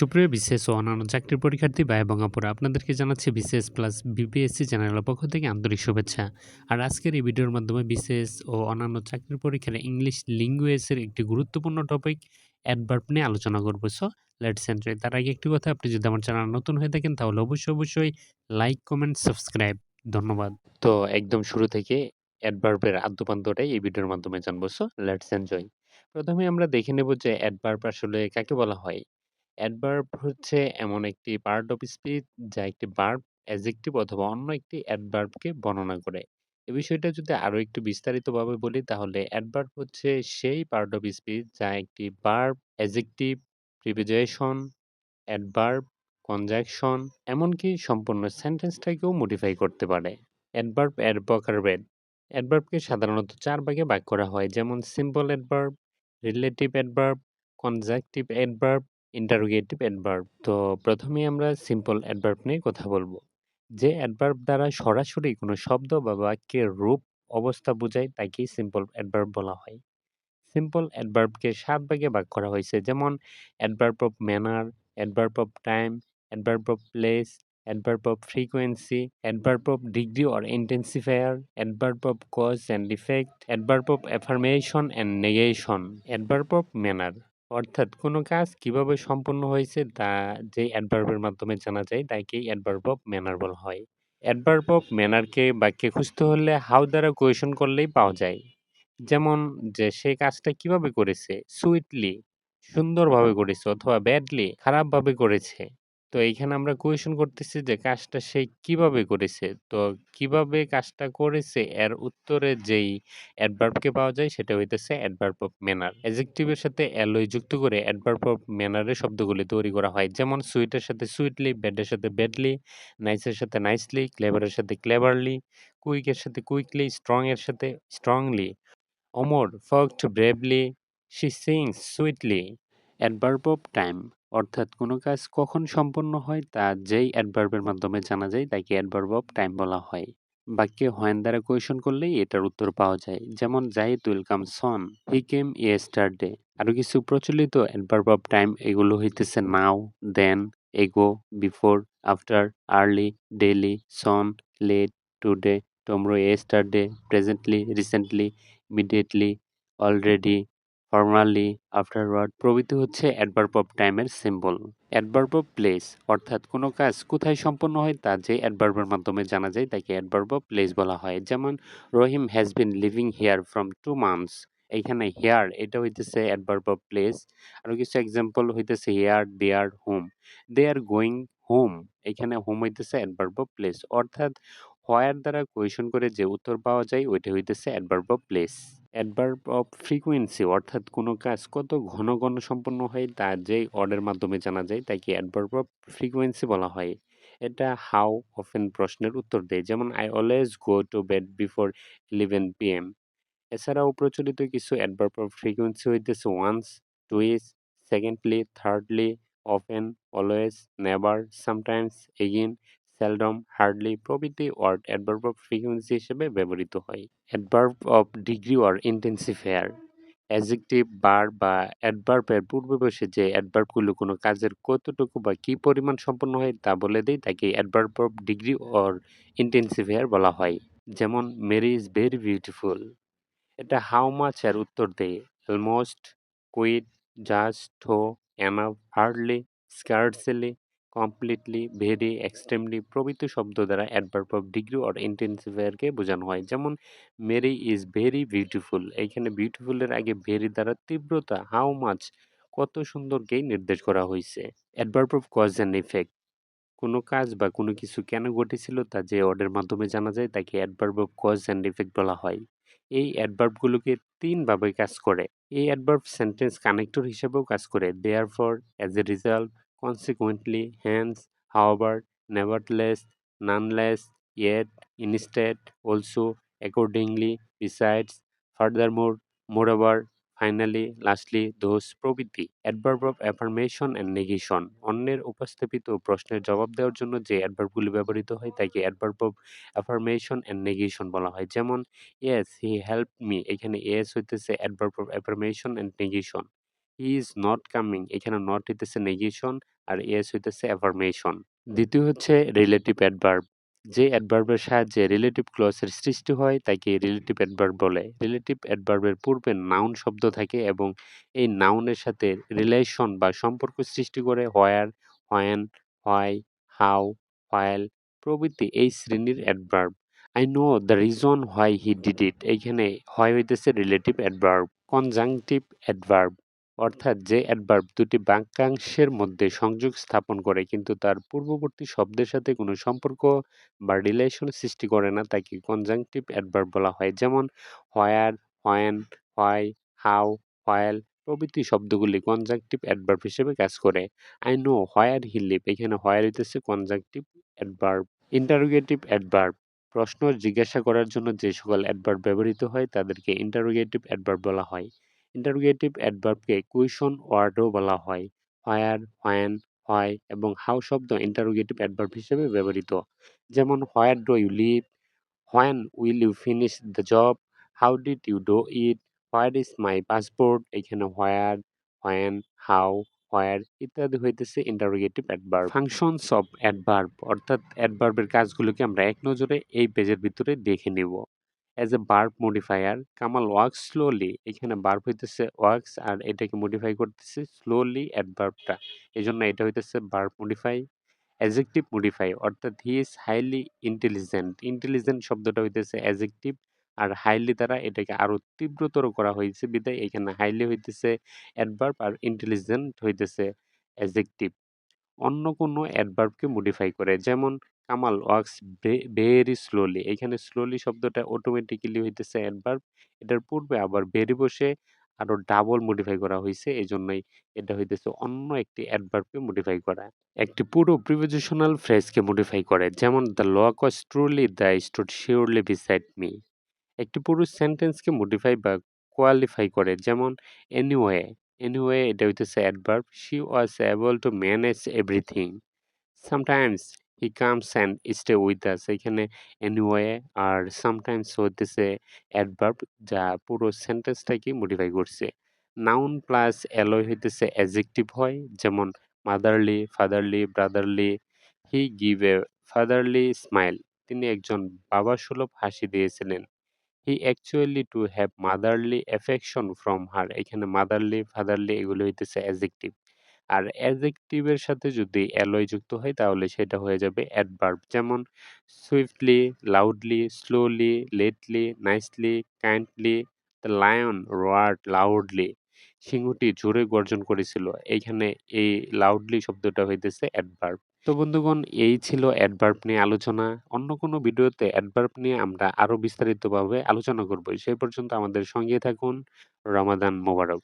সুপ্রিয় বিশেষ ও অন্যান্য চাকরির পরীক্ষার্থী ভাই আপুরা, আপনাদেরকে জানাচ্ছি বিশেষ প্লাস বিপিএসসি চ্যানেলের পক্ষ থেকে আন্তরিক শুভেচ্ছা। আর আজকের এই ভিডিওর মাধ্যমে বিশেষ ও অন্যান্য চাকরির পরীক্ষার ইংলিশ ল্যাঙ্গুয়েজের একটি গুরুত্বপূর্ণ টপিক অ্যাডভার্ব নিয়ে আলোচনা করব। সো, লেটস এনজয় তার আগে একটি কথা, আপনি যদি আমার চ্যানেল নতুন হয়ে থাকেন, তাহলে অবশ্যই অবশ্যই লাইক, কমেন্ট, সাবস্ক্রাইব। ধন্যবাদ। তো, একদম শুরু থেকে অ্যাডভার্বের আদ্যপান্তটাই এই ভিডিওর মাধ্যমে জানব। So, let's enjoy. প্রথমে আমরা দেখে নেব যে অ্যাডভার্ব আসলে কাকে বলা হয়। অ্যাডভার্ব হচ্ছে এমন একটি পার্ট অফ স্পিচ যা একটি ভার্ব, অ্যাডজেক্টিভ অথবা অন্য একটি অ্যাডভার্বকে বর্ণনা করে। এ বিষয়টা যদি আরও একটু বিস্তারিতভাবে বলি তাহলে অ্যাডভার্ব হচ্ছে সেই পার্ট অফ স্পিচ যা একটি verb, adjective, preposition, adverb, conjunction এমনকি সম্পূর্ণ সেন্টেন্সটাকেও মডিফাই করতে পারে। অ্যাডভার্ব এর প্রকারভেদ অ্যাডভার্বকে সাধারণত চার ভাগে ভাগ করা হয় যেমন simple adverb, relative adverb, conjunctive adverb interrogative adverb তো প্রথমে আমরা সিম্পল অ্যাডভার্ব নিয়ে কথা বলব। যে অ্যাডভার্ব দ্বারা সরাসরি কোনো শব্দ বা বাক্যের রূপ অবস্থা বোঝায় তাকেই সিম্পল অ্যাডভার্ব বলা হয়। সিম্পল অ্যাডভার্বকে সাত ভাগে ভাগ করা হয়েছে। যেমন adverb of manner adverb of time adverb of place adverb of frequency, adverb of degree or intensifier, adverb of cause and effect, adverb of affirmation and negation, adverb of manner অর্থাৎ কোনো কাজ কীভাবে সম্পন্ন হয়েছে তা যে অ্যাডভার্বের মাধ্যমে জানা যায় তাকেই অ্যাডভার্ব অফ ম্যানার বলা হয়। অ্যাডভার্ব অফ ম্যানারকে বাক্যে খুঁজতে হলে হাউ দ্বারা কোয়েশন করলেই পাওয়া যায়। যেমন যে সে কাজটা কীভাবে করেছে? সুইটলি সুন্দরভাবে করেছে অথবা ব্যাডলি খারাপভাবে করেছে। তো এইখানে আমরা কোয়েশন করতেছি যে, কাজটা সে কীভাবে করেছে? তো কীভাবে কাজটা করেছে? এর উত্তরে যেই অ্যাডভার্বকে পাওয়া যায় সেটা হইতেছে অ্যাডভার্ব অফ ম্যানার অ্যাডজেক্টিভের সাথে অ্যালয় যুক্ত করে অ্যাডভার্ব অফ ম্যানারের শব্দগুলি তৈরি করা হয়। যেমন সুইটের সাথে সুইটলি ব্যাডের সাথে ব্যাডলি নাইসের সাথে নাইসলি ক্লেভারের সাথে ক্লেভারলি কুইকের সাথে কুইকলি স্ট্রং এর সাথে strongly Amar fought bravely she sings sweetly adverb of time অর্থাৎ কোনো কাজ কখন সম্পন্ন হয় তা যেই অ্যাডভার্বের মাধ্যমে জানা যায়, তাকে অ্যাডভার্ব অফ টাইম বলা হয়। বাক্যে হোয়েন দ্বারা কোয়েশন করলেই এটার উত্তর পাওয়া যায়। যেমন, Zahid will come soon he came yesterday আরও কিছু প্রচলিত অ্যাডভার্ব অফ টাইম এগুলো হইতেছে now then ago before after early daily soon late today tomorrow yesterday presently recently immediately already formally afterward প্রভৃতি হচ্ছে অ্যাডভার্ব অফ টাইমের সিম্বল অ্যাডভার্ব অফ প্লেস অর্থাৎ কোনো কাজ কোথায় সম্পন্ন হয় তা যে অ্যাডভার্বের মাধ্যমে জানা যায়, তাকে অ্যাডভার্ব অফ প্লেস বলা হয়। যেমন Rahim has been living here from two months এইখানে হেয়ার এটা হইতেছে অ্যাডভার্ব অফ প্লেস আরও কিছু এক্সাম্পল হইতেছে here there home they are going home এখানে হোম হইতেছে অ্যাডভার্ব অফ প্লেস অর্থাৎ হোয়ার দ্বারা কোয়েশন করে যে উত্তর পাওয়া যায়, ওইটা হইতেছে adverb of place adverb of frequency অর্থাৎ কোনো কাজ কত ঘন ঘন সম্পন্ন হয়, তা যেই অর্ডের মাধ্যমে জানা যায়, তাকে অ্যাডভার্ব অফ ফ্রিকোয়েন্সি বলা হয়। এটা হাউ অফেন প্রশ্নের উত্তর দেয়। যেমন I always go to bed before eleven P M এছাড়াও প্রচলিত কিছু অ্যাডভার্ব অফ ফ্রিকোয়েন্সি হইতেছে once twice secondly thirdly often always never sometimes again seldom hardly প্রভৃতি ওয়ার্ড অ্যাডভার্ব অফ ফ্রিকুয়েন্সি হিসেবে ব্যবহৃত হয়। Adverb of degree or intensifier adjective বার বা অ্যাডভার্বের পূর্বে বসে যে অ্যাডভার্বগুলো কোনো কাজের কতটুকু বা কি পরিমাণ সম্পন্ন হয় তা বলে দেয়, তাকে adverb of degree or intensifier বলা হয়। যেমন মেরি ইজ ভেরি বিউটিফুল এটা হাউ মাছ এর উত্তর দেয়। Almost quite just though enough hardly scarcely completely very extremely প্রভৃতি শব্দ দ্বারা অ্যাডভার্ব অফ ডিগ্রি অর ইন্টেন্সিফায়ারকে বোঝানো হয়। যেমন মেরি ইজ ভেরি বিউটিফুল এইখানে বিউটিফুলের আগে ভেরি দ্বারা তীব্রতা হাউ মাছ কত সুন্দরকেই নির্দেশ করা হয়েছে adverb of cause and effect কোনো কাজ বা কোনো কিছু কেন ঘটেছিল তা যে অর্ডের মাধ্যমে জানা যায়, তাকে adverb of cause and effect বলা হয়। এই অ্যাডভার্বগুলোকে তিনভাবে কাজ করে। এই অ্যাডভার্ব সেন্টেন্স কানেক্টর হিসেবেও কাজ করে। Therefore as a result Consequently, hence, however, nevertheless, nonetheless, yet, instead, also, accordingly, besides, furthermore, moreover, finally lastly thus প্রভৃতি adverb of affirmation and negation অন্যের উপস্থাপিত প্রশ্নের জবাব দেওয়ার জন্য যে অ্যাডভার্বগুলি ব্যবহৃত হয় তাকে adverb of affirmation and negation বলা হয়। যেমন ইয়েস হি হেল্প মি এখানে ইয়েস হইতেছে adverb of affirmation and negation he is not coming এখানে নট হইতেছে নেগেশন আর এস হইতেছে অ্যাফার্মেশন দ্বিতীয় হচ্ছে রিলেটিভ অ্যাডভার্ব যে অ্যাডভার্বের সাহায্যে রিলেটিভ ক্লসের সৃষ্টি হয়, তাকে রিলেটিভ অ্যাডভার্ব বলে। রিলেটিভ অ্যাডভার্বের পূর্বে নাউন শব্দ থাকে এবং এই নাউনের সাথে রিলেশন বা সম্পর্ক সৃষ্টি করে where when why how while প্রভৃতি এই শ্রেণির adverb I know the reason why he did it এইখানে হয় হইতেছে রিলেটিভ অ্যাডভার্ব কনজাংটিভ অ্যাডভার্ব অর্থাৎ যে অ্যাডভার্ব দুটি বাক্যাংশের মধ্যে সংযোগ স্থাপন করে, কিন্তু তার পূর্ববর্তী শব্দের সাথে কোনো সম্পর্ক বা রিলেশন সৃষ্টি করে না, তাকে কনজাংটিভ অ্যাডভার্ব বলা হয়। যেমন where when why how while প্রভৃতি শব্দগুলি কনজাংটিভ অ্যাডভার্ব হিসেবে কাজ করে। I know where he live এখানে হোয়ার হইতেছে কনজাংটিভ অ্যাডভার্ব ইন্টারোগেটিভ অ্যাডভার্ব প্রশ্ন জিজ্ঞাসা করার জন্য যে সকল অ্যাডভার্ব ব্যবহৃত হয়, তাদেরকে ইন্টারোগেটিভ অ্যাডভার্ব বলা হয়। ইন্টারোগেটিভ অ্যাডভার্বকে কুয়েশন ওয়ার্ডও বলা হয়। হোয়ার হোয়েন হয় এবং হাউ শব্দ ইন্টারোগেটিভ অ্যাডভার্ব হিসেবে ব্যবহৃত। যেমন where do you live when will you finish the job how did you do it where is my passport এখানে হোয়ার হোয়েন হাউ হোয়ার ইত্যাদি হইতেছে interrogative adverb functions of adverb অর্থাৎ অ্যাডভার্বের কাজগুলোকে আমরা এক নজরে এই পেজের ভিতরে দেখে নিব। As a verb modifier Kamal works slowly এখানে বার্ব হইতেছে ওয়ার্কস আর এটাকে মডিফাই করতেছে স্লোলি অ্যাডভার্বটা এই জন্য এটা হইতেছে বার্ব মডিফাই অ্যাজেক্টিভ মডিফাই অর্থাৎ he is highly intelligent intelligent শব্দটা হইতেছে অ্যাজেক্টিভ আর হাইলি দ্বারা এটাকে আরও তীব্রতর করা হয়েছে বিদায় এখানে হাইলি হইতেছে অ্যাডভার্ব আর ইন্টেলিজেন্ট হইতেছে অ্যাজেক্টিভ অন্য কোনো অ্যাডভার্বকে মডিফাই করে, যেমন কামাল ওয়ার্কস ভেরি স্লোলি। এখানে স্লোলি শব্দটা অটোমেটিক্যালি হইতেছে অ্যাডভার্ব এটার পূর্বে আবার ভেরি বসে আরও ডাবল মডিফাই করা হয়েছে এই জন্যই এটা হইতেছে অন্য একটি অ্যাডভার্বকে মডিফাই করা। একটি পুরো প্রিপোজিশনাল ফ্রেজকে মডিফাই করে, যেমন the lock was truly the stood surely beside me একটি পুরো সেন্টেন্সকে মডিফাই বা কোয়ালিফাই করে, যেমন এনিওয়ে এনিওয়ে এটা হইতেছে adverb she was able to manage everything sometimes he comes and stay with us এখানে এনিওয়ে আর সামটাইমস হইতেছে অ্যাডভার্ব যা পুরো সেন্টেন্সটাকে মডিফাই করছে। নাউন প্লাস অ্যালয় হইতেছে অ্যাজেক্টিভ হয়, যেমন motherly fatherly brotherly he give a fatherly smile তিনি একজন বাবা সুলভ হাসি দিয়েছিলেন। He actually to have motherly affection from her এখানে মাদারলি ফাদারলি এগুলো হইতেছে অ্যাজেক্টিভ আর অ্যাজেক্টিভের সাথে যদি অ্যালয় যুক্ত হয়, তাহলে সেটা হয়ে যাবে অ্যাডভার্ব যেমন swiftly loudly slowly lately nicely kindly the lion roared loudly সিংহটি জোরে গর্জন করেছিল। এইখানে এই লাউডলি শব্দটা হইতেছে অ্যাডভার্ব তো বন্ধুগণ, এই ছিল অ্যাডভার্ব নিয়ে আলোচনা। অন্য কোনো ভিডিওতে অ্যাডভার্ব নিয়ে আমরা আরও বিস্তারিতভাবে আলোচনা করব। সেই পর্যন্ত আমাদের সঙ্গে থাকুন। রমাদান মোবারক।